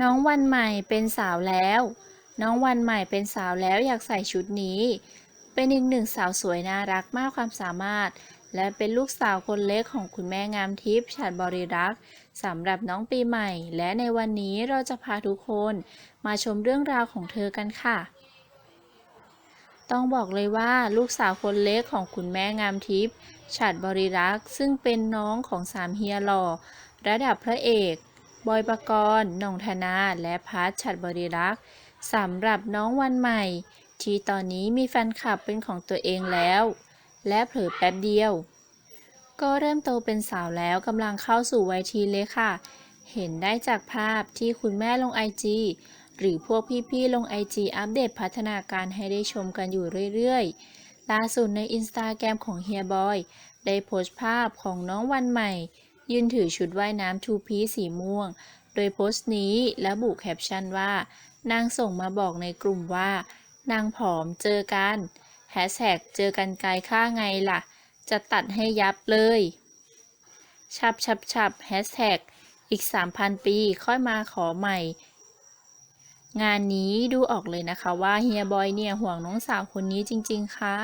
น้องวันใหม่เป็นสาวแล้ว น้องวันใหม่เป็นสาวแล้วอยากใส่ชุดนี้ เป็นอีกหนึ่งสาวสวยน่ารักมากความสามารถ และเป็นลูกสาวคนเล็กของคุณแม่งามทิพย์ฉัดบริรักษ์สำหรับน้องปีใหม่ และในวันนี้เราจะพาทุกคนมาชมเรื่องราวของเธอกันค่ะ ต้องบอกเลยว่าลูกสาวคนเล็กของคุณแม่งามทิพย์ฉัดบริรักษ์ซึ่งเป็นน้องของสามเฮียหล่อระดับพระเอก บอยปกรณ์นงธนา และพัชฉัดบริรักษ์สำหรับน้องวันใหม่ ที่ตอนนี้มีแฟนคลับเป็นของตัวเองแล้ว และเผลอแป๊บเดียว ก็เริ่มโตเป็นสาวแล้วกำลังเข้าสู่วัยทีนเลยค่ะ เห็นได้จากภาพที่คุณแม่ลงไอจีหรือพวกพี่ๆลงไอจีอัปเดตพัฒนาการให้ได้ชมกันอยู่เรื่อยๆ ล่าสุดในอินสตาแกรมของเฮียบอยได้โพสต์ภาพของน้องวันใหม่ ยืนถือชุดว่ายน้ำทูพีสีม่วง โดยโพสต์นี้และบุแคปชั่นว่า นางส่งมาบอกในกลุ่มว่า นางผอมเจอกันแฮชแท็กเจอกันไกลค่าไงล่ะ จะตัดให้ยับเลย ชับชับชับแฮชแท็กอีก 3,000 ปีค่อยมาขอใหม่ งานนี้ดูออกเลยนะคะว่าเฮียบอยเนี่ยห่วงน้องสาวคนนี้จริง ๆ ค่ะ